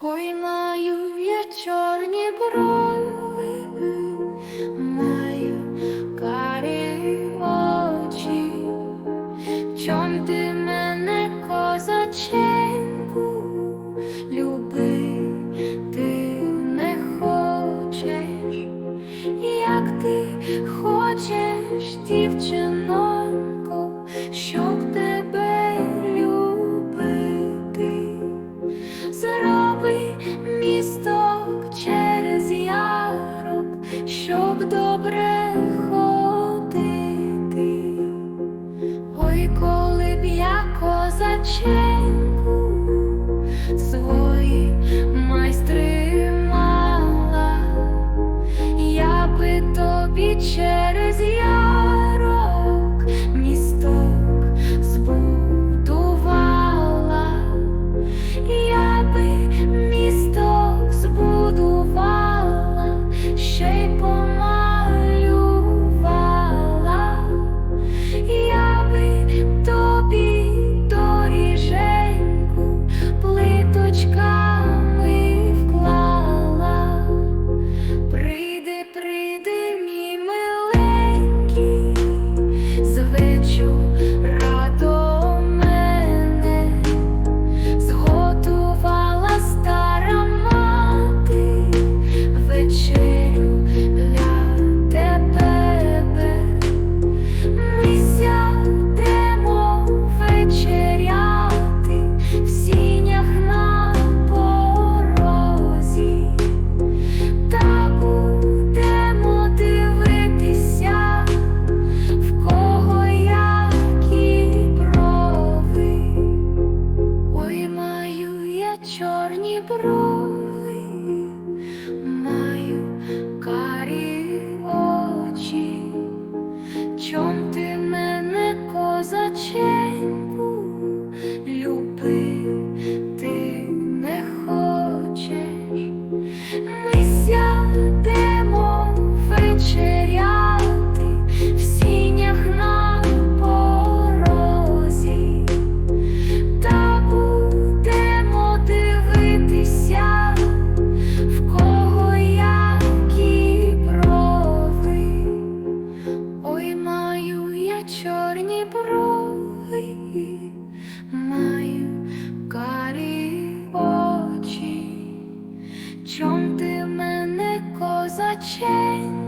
Ой, маю чорні брови, маю карі чом ти мене козаченьку любити не хочеш, як ти хочеш, дівчинонько, щоб тебе любити. Місток через ярок, щоб добре ходити. Ой, коли б я козаченьку чорні брови, чом ти мене козачень?